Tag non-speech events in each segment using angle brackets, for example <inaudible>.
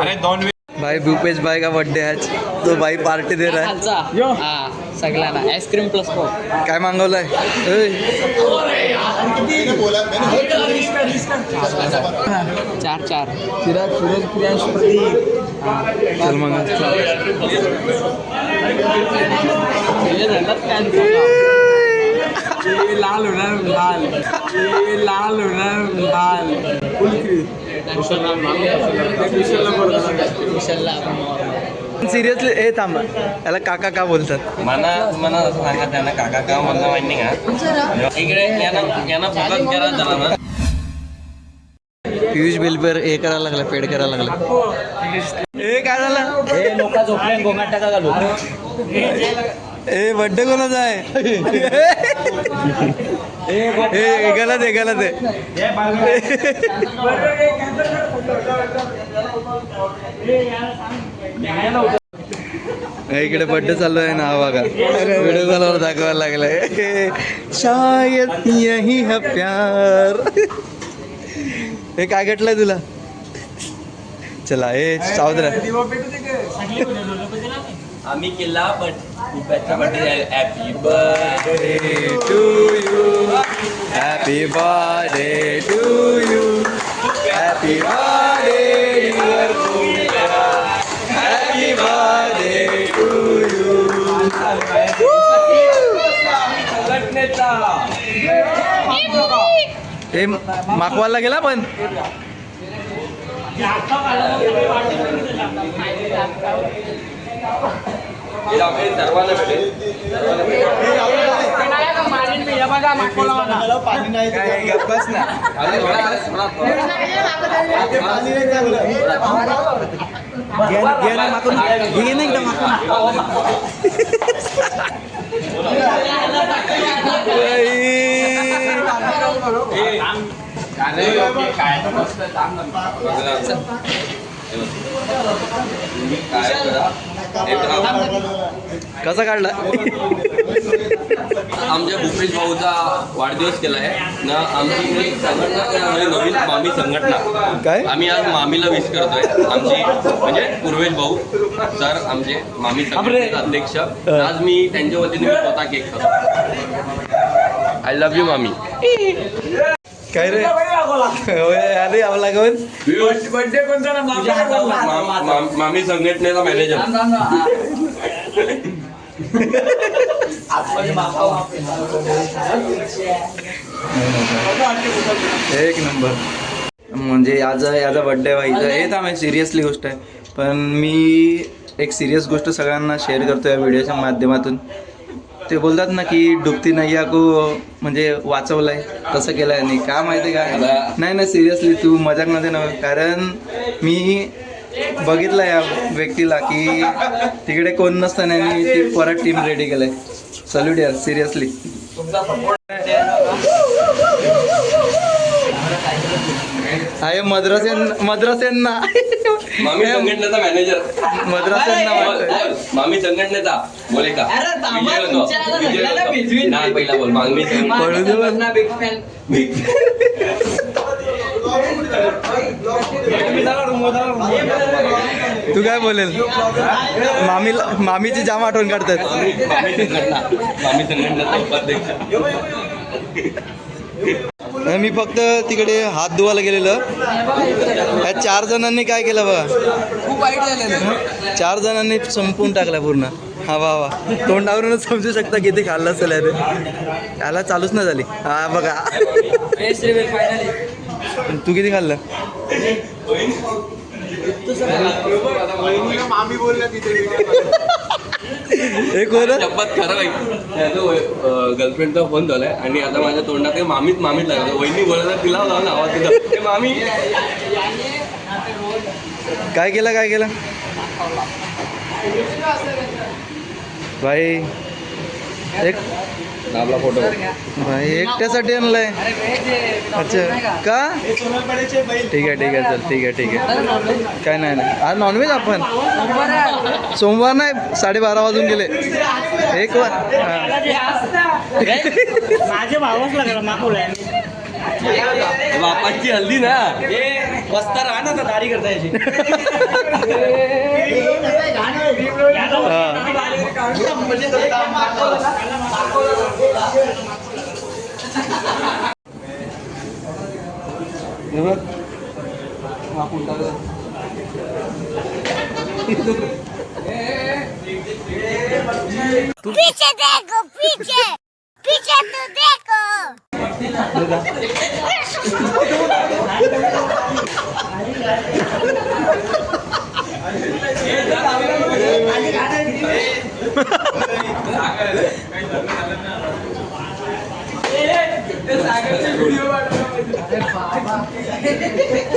अरे दोन भाई भूपेश भाई का बर्थडे आज? तो भाई पार्टी दे रहा खालचा. हा सगळ्यांना. आईस्क्रीम प्लस कोक है काय मागवलंय? ए, चार चार. चिराग सूरज प्रियांश प्रदीप चल मग लाल होणार लाल लाल होणार लाल सिरियसली ए थांब. याला काका का बोलतात? मला मला असं सांगा त्यांना काका का म्हणलं माहिती का? इकडे यानं करा ना पियुष बिलपेर हे करायला लागला पेड करायला लागला. ए काय झालं? लोक झोपले गोंगाट टाका घालू ए बड्डे कोणाचा आहे? <laughs> ए गलत आहे गलत आहे. इकडे बड्डे चालू आहे ना बघा. व्हिडिओ कॉलवर दाखवायला लागलाय. शायद यही है प्यार. हे काय घटलंय तुला? चला ए सावध आम्ही केला but Birthday happy birthday to you. Happy birthday to you. Happy birthday, dear Pooja. Happy birthday to you. हे माकवाला गेला पण सर्वांना भेटेल बस ना घे ना एकदम कसा काढला? आमच्या भूपेश भाऊचा वाढदिवस केला आहे ना आमची संघटना नवीन मामी संघटना. काय? आम्ही आज मामीला विश करतोय. आमची म्हणजे पूर्वेश भाऊ सर आमचे मामी संघटनेचे अध्यक्ष. आज मी त्यांच्या वतीने स्वतः केक खातो. आय लव्ह यू मामी. काय रे? <laughs> होय, अरे यावं लागून मा- मा- मामी संघटनेचा <laughs> मॅनेजर एक नंबर. म्हणजे याचा याचा बड्डे व्हायचा हे थांब सिरियसली गोष्ट आहे. पण मी एक सिरियस गोष्ट सगळ्यांना शेअर करतो या व्हिडिओच्या माध्यमातून. ते बोलतात ना की डुबती नैया को म्हणजे वाचवलंय. तसं केलंय नाही का माहिती का? नाही नाही सिरियसली तू मजाकमध्ये नव्हे कारण मी बघितलं या व्यक्तीला की तिकडे कोण नसताना यांनी ती परत टीम रेडी केलंय. सल्यूट यार सिरियसली आहे मद्रासेन मद्रासेंना मामी संघटनेचा मॅनेजर मद्रासेंना वाटतंय. मामी संघटनेचा. बोले का विजय होतो. विजय होतो. नाही पहिला बोल. मामी पळू दे बरं. तू काय बोलेल? मामीला मामीची जाम आठवण काढतात. मामी संघटना. मामी संघटनेचा उपाध्यक्ष. मी फक्त तिकडे हात धुवायला गेलेलं. या चार जणांनी काय केलं बघा? खूप वाईट झालेलं चार जणांनी संपून टाकला पूर्ण. हा वा वा. तोंडावरूनच समजू शकता किती खाल्लं असेल याने. त्याला चालूच नाही झाली. हा बघा. तू किती खाल्लं? एक कोण शपथ खरं बाई. त्याचं गर्लफ्रेंडचा फोन झालाय आणि आता माझ्या तोंडात ते मामीच मामीच लागलं. वहिनी बोलत तिला लावून आवाज तिथं. ते मामी. काय केलं काय केलं? भाई एक आपला फोटो भाई एकट्यासाठी आणलाय. अच्छा. का? ठीक आहे ठीक आहे चल ठीक आहे ठीक आहे. काय नाही नाही. आज नॉनव्हेज आपण? सोमवार. नाही साडेबारा वाजून गेले. एक वा. <laughs> माझ्या भावाच लागला मागवलाय बापाची हल्दी ना. बसता राहा ना दाढी करता याची हे. पीछे देखो पीछे पीछे तो देखो <laughs>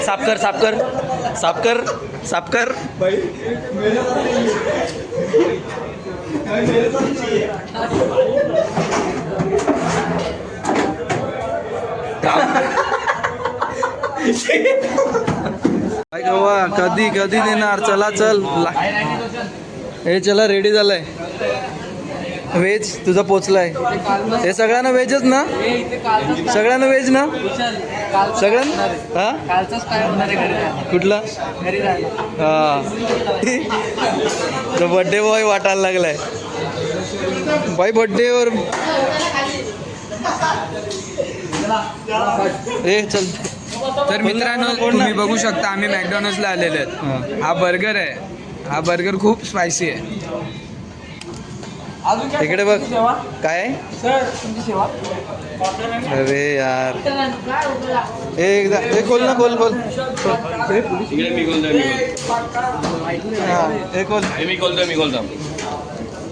साफ़ कर साफ़ कर साफ़ कर साफ़ कर <laughs> <laughs> काय गवा कधी कधी देणार? चला चल. हे चला रेडी झालाय. व्हेज तुझा पोचलाय. हे सगळ्यांना व्हेजच ना? सगळ्यांना व्हेज ना? सगळ्यांना? हा? कुठला? हा. तो बर्थडे बॉय वाटायला लागलाय. बाई बड्डेवर ए चल. तर मित्रांनो? तुम्ही बघू शकता आम्ही मॅकडॉनल्ड्सला आलेले आहेत. हा. हा बर्गर आहे. हा बर्गर खूप स्पायसी आहे. इकडे बघ. काय? आहे? सर तुमची सेवा? अरे यार. एकदा. ए खोल ना खोल खोल. इकडे मी बोलतोय मी. हा खोल. हे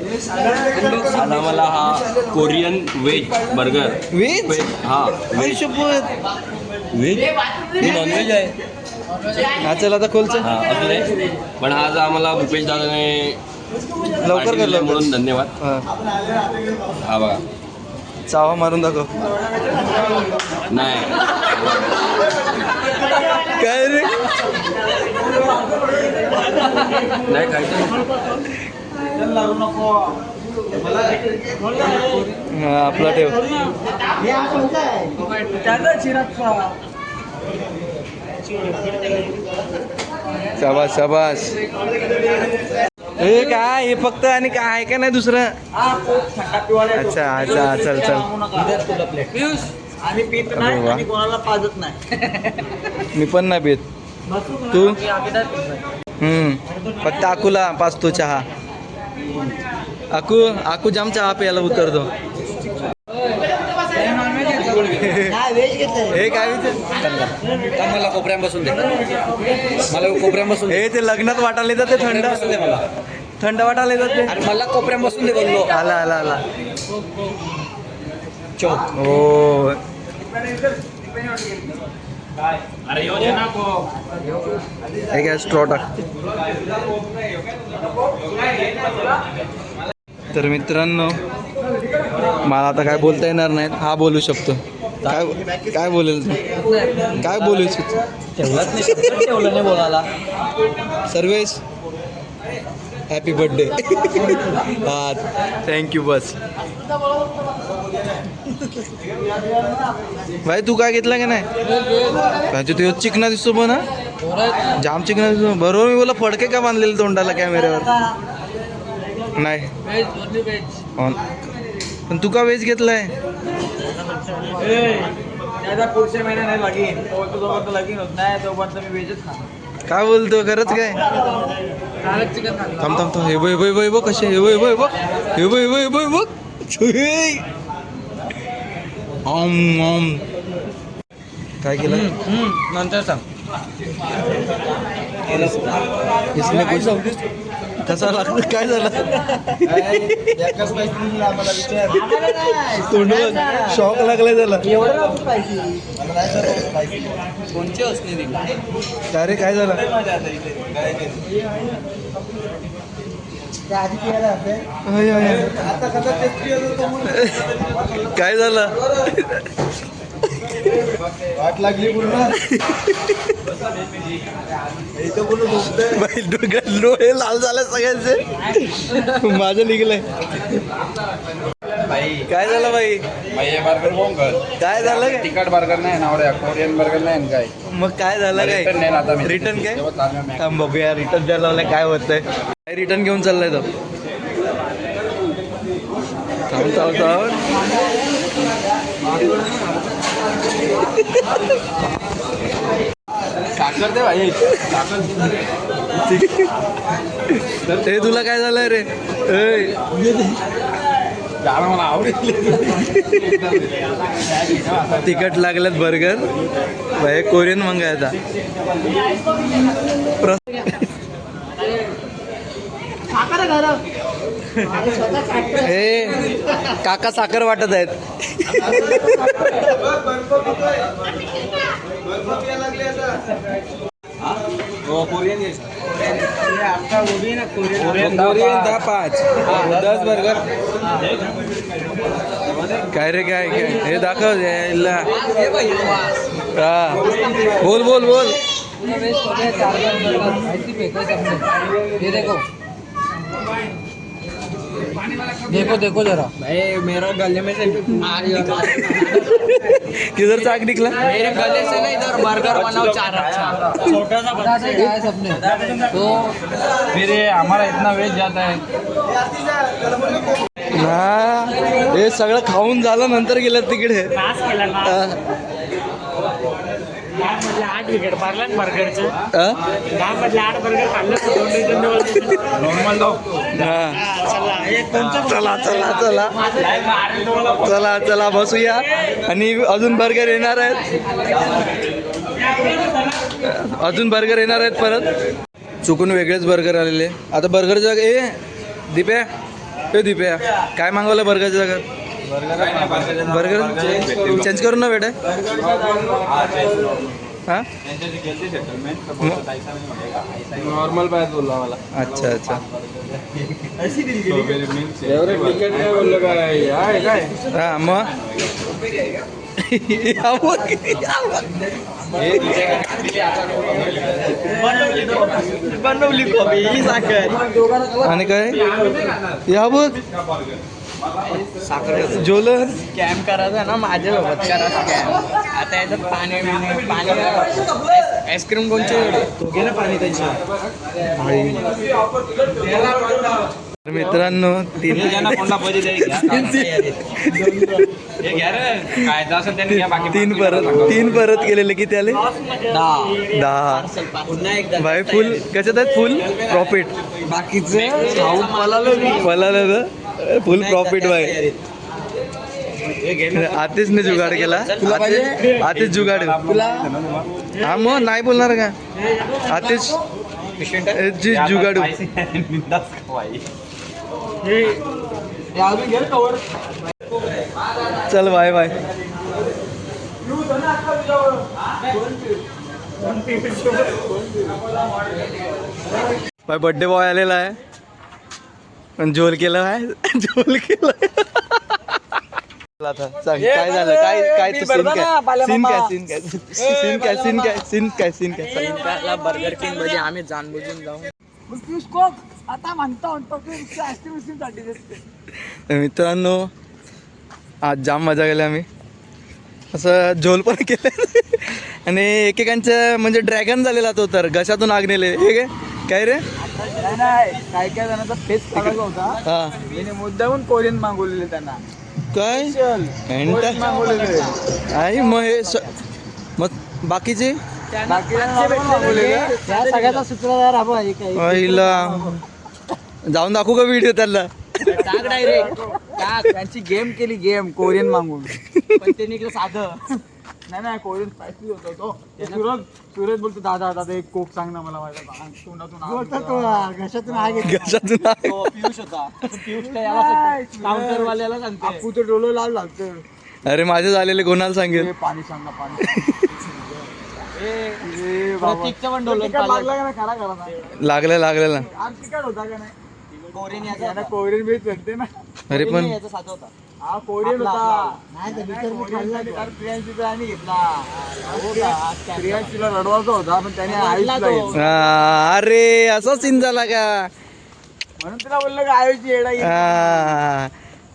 आज आम्हाला हा कोरियन व्हेज बर्गर. व्हेज? हा शपथ. व्हेज? हे नॉनव्हेज आहे. हा चल आता खोल चल हा असं नाही पण आज आम्हाला भूपेश दादाने लवकर लवकर म्हणून धन्यवाद. हा. हा बघा. चावा मारून दाखव. नाही. काय रे? नाही खायचं. हा आपला ठेव. शाबास शाबास. हे काय? हे फक्त आणि काय? आहे का नाही दुसरं? अच्छा अच्छा चल चल. आम्ही पित अरे वा. आणि कोणाला पाजत नाही. मी पण नाही पेत. तू? हम्म. फक्त आकूला पाचतो चहा. आकू आकू जाम चहा प्यायला उतरतो. हे काय मला कोपऱ्यात बसून दे. मला कोपऱ्यात बसून हे ते लग्नात वाटायला येतात ते थंड. दे मला. थंड वाटायला येतात ते. आणि मला कोपऱ्यात बसून दे बोललो. आला आला आला. चौक हो. हे काय स्ट्रॉ टाक तर मित्रांनो मला आता काय बोलता येणार नाहीत. हा बोलू शकतो. काय काय बोलेल तू? काय बोलू नाही बोलायला. सर्वेश हॅपी बर्थडे <laughs> हा थँक्यू बस. भाई तू काय घेतला की नाही? भाई चिकना दिसतो पण जाम चिकना दिसतो. बरोबर मी बोला फडके का बांधलेले तोंडाला कॅमेऱ्यावर नाही. पण तू का वेज घेतलाय? पुढच्या महिन्यात लगीन तो जोपर्यंत लगीन होत नाही तोपर्यंत मी वेजच काय बोलतो खरंच काय? थांब थांब थांब. हे बघ हे बघ हे बघ कसे हे बघ हे बघ हे बघ हे बघ. हे बघ हे बघ. ऑम ऑम काय केलं? नंतर सांग. इसने कुछ कसा लागलं? काय झालं? शॉक लागलाय त्याला. कोणचे असणे काय रे काय झालं. काय झालं? वाट लागली पूर्ण डोळे लाल झाले सगळ्यांचे. माझं निघलंय. काय झालं बाई? बर्गर फोन काय झालं तिखट बर्गर नाही ना कोरियन बर्गर नाही काय? मग काय झालं काय? रिटर्न काय? थांब बघूया रिटर्न द्यायला लावलंय काय होतंय. काय रिटर्न घेऊन चाललाय तो? थांब थांब थांब. साखर दे भाई. हे तुला काय झालंय रे? गाणं मला आवडेल तिखट लागल्यात बर्गर. भाई कोरियन मंगायचा हे काका साखर वाटत आहेत. कोरियन दहा पाच. दस बर्गर. काय रे काय काय? हे दाखव हा बोल बोल बोल. ये देखो. देखो देखो जरा। भाई मेरा गले में से किधर चाक निकला? मेरे गले से ना इधर बर्गर बनाओ चार अच्छा छोटा सा बच्चा है। सबने तो फिर ये हमारा इतना वेज जाता है। हा हे सगळं खाऊन झालं नंतर गेलं तिकडे. हा. आठ विकेट मारला बर्गरचं. हा? दहा मधले आठ बर्गर खाल्लं तर दोन रिटर्न देवल नॉर्मल दो हा. चला एक चला चला चला. चला चला बसूया. आणि अजून बर्गर येणार आहेत. अजून बर्गर येणार आहेत परत. चुकून वेगळेच बर्गर आलेले. आता बर्गरच्या जागा ए दिप्या. ए दिप्या. काय मागवलं बर्गरच्या जागा बर्गर चेंज करून ना बेटा. हां? नॉर्मल पाहिजे बोलला मला. अच्छा अच्छा. बोललो काय? आहे काय? हा मग. बनवली ही साखर. आणि काय? या बघ जोलर स्कॅम करायचा ना माझ्यासोबत. करा स्कॅम आता याच्यात पाणी बिणी पाणी आईस्क्रीम कोणची पाणी त्याची. मित्रांनो <laughs> तीन तीन परत तीन परत केलेले किती आले? दहा. बाय फुल कशात आहेत? फुल प्रॉफिट बाकीचे पळालं पलाला फुल प्रॉफिट बाय आतिशने जुगाड <laughs> केला. आतिश आतिश जुगाड. हा मग नाही बोलणार का? आतिश जी जुगाडू. <laughs> चल bye bye bye birthday boy आलेला आहे. पण झोल केला आहे <laughs> झोल केला. आता सांग काय झालं? काय काय तू सीन काय? सीन काय? सीन काय? सीन काय? सीन काय? सीन काय? सीन काय. बर्गर किंगमध्ये आम्ही जानबुजून जाऊ. आता म्हणतो म्हणतो मित्रांनो आज जाम मजा केली आम्ही. असं झोल पण केलं. आणि एकेकांचं म्हणजे ड्रॅगन झालेला तो तर घशातून आग नेले. हे काय? काय रे? नाही नाही. काय काय जणांचा फेस काढायचा होता. हा. त्याने मुद्दाहून कोरियन मागवलेले त्यांना. काय? कोरियन मागवलेले. आई मग हे स- मग बाकीचे? बाकी सगळ्याचा सूत्रधार आपण एक आहे. आईला. जाऊन दाखवू का व्हिडिओ त्याला? टाक डायरेक्ट त्यांची गेम केली गेम कोरियन मागून पण निघलं साधं. नाही नाही कोरियन स्पायसी होता तो. ते सूरज सूरज बोलतो दादा दादा एक कोक सांग ना मला माझ्या तोंडातून आग. घशातून आग घशातून आग. तो पियुष होता. पियुष काय याला काउंटर वाल्याला सांगते आपू तर डोलं लाल लागतं. अरे माझे झालेले कोणाला सांगेल? पाणी सांग ना पाणी. <laughs> ए बाबा. प्रतीकचं पण डोलं तिखट लागला का नाही? खरा खरा सांग. लागलं लागलेला आज तिखट होता का नाही? कोरियन कोरियन बीच भेटते ना. अरे पण याचा साधा होता. हा कोरियन आपला, होता. आपला. नाही कोरियनला प्रियांशीचा आणि घेतला. प्रियांशीला रडवायचा होता पण त्याने आयुषला तो. घेतला हा, अरे असा सीन झाला का? म्हणून तिला बोललं का येडा. हा.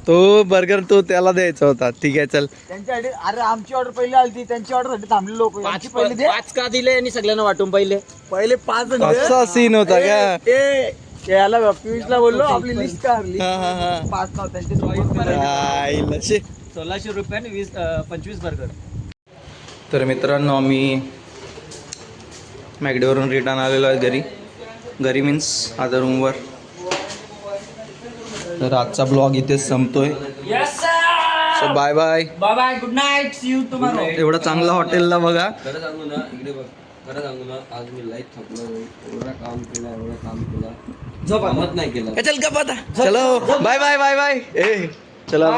तो बर्गर तो त्याला द्यायचा होता. ठीक आहे चल. त्यांच्यासाठी अरे आमची ऑर्डर पहिली आली त्यांची ऑर्डरसाठी थांबले लोक. पाच पाच का दिले आणि सगळ्यांना वाटून पहिले? पहिले पाच जण असा सीन होता का? ए याला पियुषला बोललो आपली लिस्ट काढली. हा हा हा. पाच नाव त्यांचे सोबत आईला शे. सोळाशे रुपये वीस पंचवीस बर्गर. तर मित्रांनो आम्ही मॅगडीवरून रिटर्न आलेलो आहे घरी. घरी मीन्स आता रूमवर तर आजचा ब्लॉग इथेच संपतोय. So bye bye bye bye good night see you tomorrow एवढा चांगला हॉटेलला बघा. खरं सांगू ना इकडे बघ. खरं सांगू ना आज मी लाईफ थकलो एवढं काम केलं एवढं काम केलं. कामच नाही केलं. चल का पता चलो. Bye bye bye bye. ए चला.